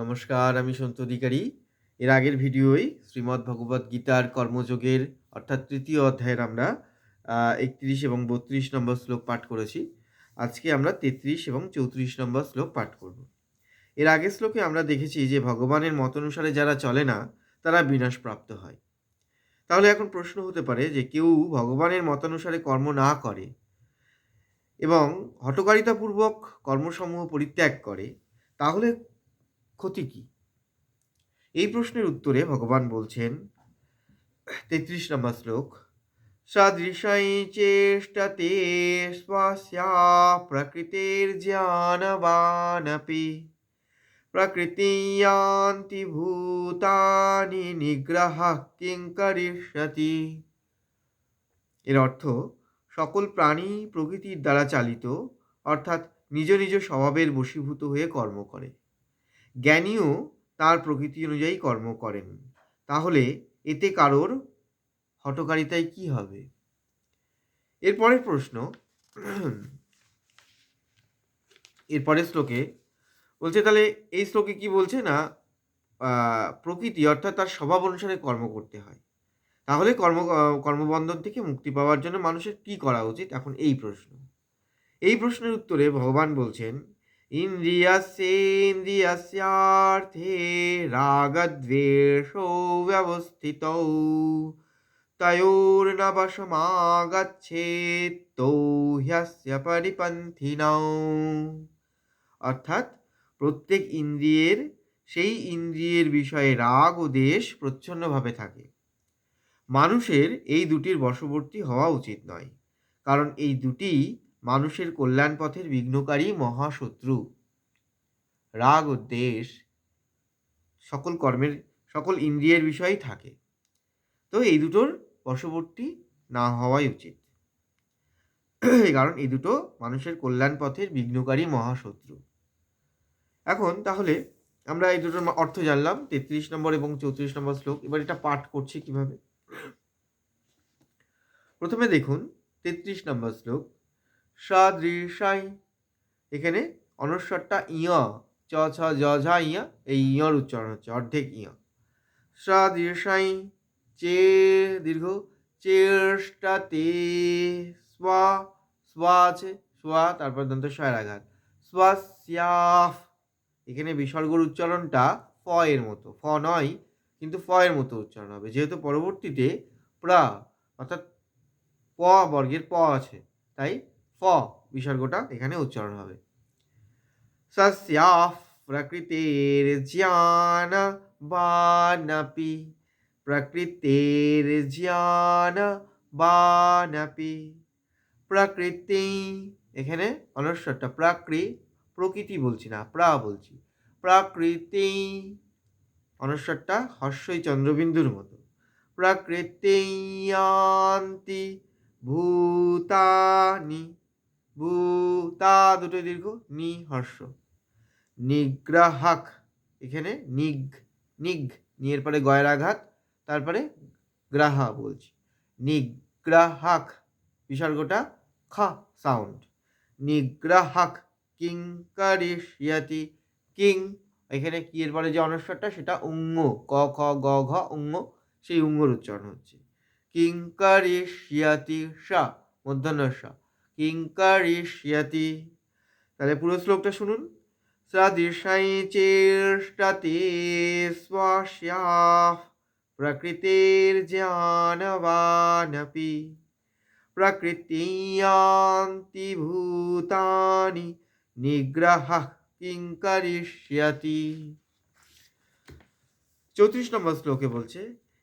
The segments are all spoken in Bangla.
নমস্কার, আমি সন্ত অধিকারী। এর আগের ভিডিওয় শ্রীমদ্ ভগবদ্ গীতার কর্মযোগের অর্থাৎ তৃতীয় অধ্যায়ের আমরা একত্রিশ এবং বত্রিশ নম্বর শ্লোক পাঠ করেছি। আজকে আমরা তেত্রিশ এবং চৌত্রিশ নম্বর শ্লোক পাঠ করব। এর আগের শ্লোকে আমরা দেখেছি যে ভগবানের মত অনুসারে যারা চলে না, তারা বিনাশপ্রাপ্ত হয়। তাহলে এখন প্রশ্ন হতে পারে যে কেউ ভগবানের মতানুসারে কর্ম না করে এবং হটকারিতাপূর্বক কর্মসমূহ পরিত্যাগ করে, তাহলে ক্ষতি কি? এই প্রশ্নের উত্তরে ভগবান বলছেন, তেত্রিশ নম্বর শ্লোক, সদৃশই চেষ্টতে স্বাস্যা প্রকৃতির জ্ঞানবানপি প্রকৃতিয়ান্তি ভূতানি নিগ্রহ কিং এর অর্থ, সকল প্রাণী প্রকৃতির দ্বারা চালিত, অর্থাৎ নিজ নিজ স্বভাবের বশীভূত হয়ে কর্ম করে। জ্ঞানীও তার প্রকৃতি অনুযায়ী কর্ম করেন। তাহলে এতে কারোর হটকারিতায় কি হবে? এরপরের প্রশ্ন। এরপরের শ্লোকে বলছে, তাহলে এই শ্লোকে কি বলছে না প্রকৃতি অর্থাৎ তার স্বভাব অনুসারে কর্ম করতে হয়। তাহলে কর্ম কর্মবন্ধন থেকে মুক্তি পাওয়ার জন্য মানুষের কি করা উচিত? এখন এই প্রশ্ন। এই প্রশ্নের উত্তরে ভগবান বলছেন ইন্দ্রিয়াস্যেন্দ্রিয়াস্যার্থে রাগদ্বেষো ব্যবস্থিত তয়োর্নবশমাগচ্ছেত্তো হ্যস্য পরিপন্থিনৌ অর্থাৎ প্রত্যেক ইন্দ্রিয়ের সেই ইন্দ্রিয়ের বিষয়ে রাগ ও দেশ প্রচ্ছন্নভাবে থাকে। মানুষের এই দুটির বশবর্তী হওয়া উচিত নয়। কারণ এই দুটি মানুষের কল্যাণ পথের বিঘ্নকারী মহাশত্রু। রাগ ও দেশ সকল কর্মের, সকল ইন্দ্রিয়ের বিষয়েই থাকে। তো এই দুটোর বশবর্তী না হওয়াই উচিত। কারণ এই দুটো মানুষের কল্যাণ পথের বিঘ্নকারী মহাশত্রু। এখন তাহলে আমরা এই দুটোর অর্থ জানলাম, তেত্রিশ নম্বর এবং চৌত্রিশ নম্বর শ্লোক। এবার এটা পাঠ করছি কীভাবে? প্রথমে দেখুন, তেত্রিশ নম্বর শ্লোক। সদৃশাই। এখানে অনস্বরটা ইয়, চ, ছ জ ঝা, ইয়া, এই ইয়র উচ্চারণ হচ্ছে, অর্ধেক ইয়। সদৃশাই, চে, দীর্ঘ, চেষ্টাতে, স্বা স্বা আছে, স্বা, তারপর দন্ত শয়ের আঘাত। স্বাস্যাফ। এখানে বিসর্গর উচ্চারণটা ফ এর মতো, ফ নয়, কিন্তু ফ এর মতো উচ্চারণ হবে। যেহেতু পরবর্তীতে প্রা, অর্থাৎ প বর্গের প আছে, তাই ফ, বিসর্গটা এখানে উচ্চারণ হবে। সস্যাফ প্রকৃতির জ্ঞান বানপি, প্রকৃতির জ্ঞান বানপি। প্রকৃতি, এখানে অনস্বরটা প্রাকৃ, প্রকৃতি বলছি না, প্রা বলছি। প্রকৃতি অনস্বরটা হর্ষই চন্দ্রবিন্দুর মতো। প্রকৃতিয়ান্তি ভূতানি ভূতা দুটো দীর্ঘ নি হর্ষ নিগ্রাহাক, এখানে নিগ নিগ নিয়ের পরে গয়ের আঘাত তারপরে গ্রাহা বলছি। নিগ্রাহাক, বিসর্গটা খা সাউন্ড নিগ্রাহাক কিং কারিষ্যাতি কিং, এখানে কি এর পরে যে অনস্বরটা সেটা উঙ্গ, ক, খ, গ, ঘ, উঙ্গ, সেই উঙ্গর উচ্চারণ হচ্ছে। কিঙ্কারিষ্যাতি সা মধ্যাহ্ন সা কিঙ্কারিষ্যাতি তাহলে পুরো শ্লোকটা শুনুন। সদৃশাই চেষ্টাতে প্রকৃতির জ্ঞানবানপি। প্রকৃতিয়ান্তি ভূতানি নিগ্রহ কিঙ্করিষ্যতি চৌত্রিশ নম্বর শ্লোকে বলছে,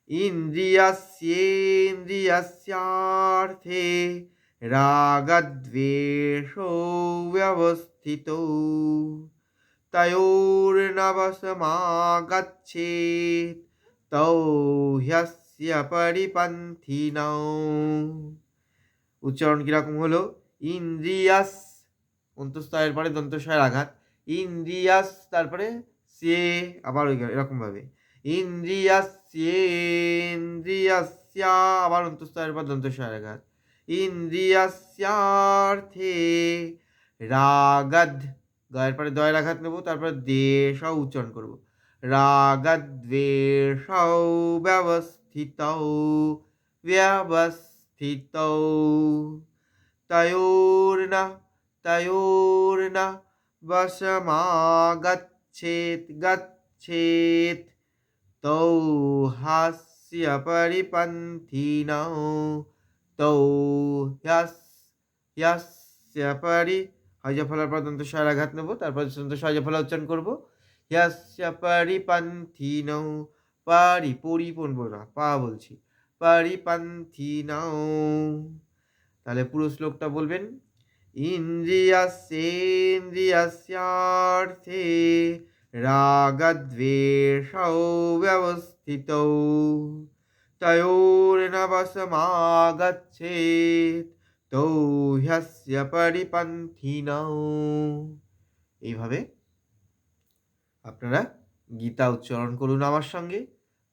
ইন্দ্রিয়াস্যেন্দ্রিয়াস্যার্থে ব্যবস্থিত তয়োর্নবসমাগচ্ছেত তৌ হ্যস্য পরিপন্থিনৌ উচ্চারণ কীরকম হলো ইন্দ্রিয়াস অন্তস্তয়ের পরে দন্তস্বয়ের আঘাত ইন্দ্রিয়াস তারপরে সে আবার এরকমভাবে ইন্দ্রিয়াস্যেন্দ্রিয়াস্যা আবার অন্তস্তয়ের পর দন্তস্বয়ের আঘাত ইন্দ্রিয়াস্যার্থে রাগদ গয়ের পরে দয়ের আঘাত নেব, তারপর দেশও উচ্চারণ করব। রাগদ্বেষৌ ব্যবস্থিতৌ ব্যবস্থিতৌ। তয়োর্ন তয়োর্ন বশমাগচ্ছেত গচ্ছেত তৌ হাস্য পরিপন্থিনৌ তৌ হ্যাস হ্যাস্য পরি হজা ফলার পর দন্ত স্বর আঘাত নেব, তারপর দন্ত সহজা ফলা উচ্চারণ করব। হ্যাস্য পরিপন্থিনৌ পারি পরি পড়ব না, পা বলছি। পরিপন্থিনৌ তাহলে পুরো শ্লোকটা বলবেন। ইন্দ্রিয়াসেন্দ্রিয়াস্যার্থে রাগদ্বেষৌ ব্যবস্থিতৌ। তয়োর্নবসমাগচ্ছেত তৌ হ্যস্য পরিপন্থিনৌ এইভাবে আপনারা গীতা উচ্চারণ করুন আমার সঙ্গে।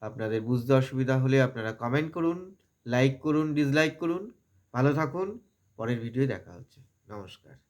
আপনাদের বুঝতে অসুবিধা হলে আপনারা কমেন্ট করুন লাইক করুন ডিসলাইক করুন। ভালো থাকুন, পরের ভিডিও দেখা হচ্ছে। নমস্কার।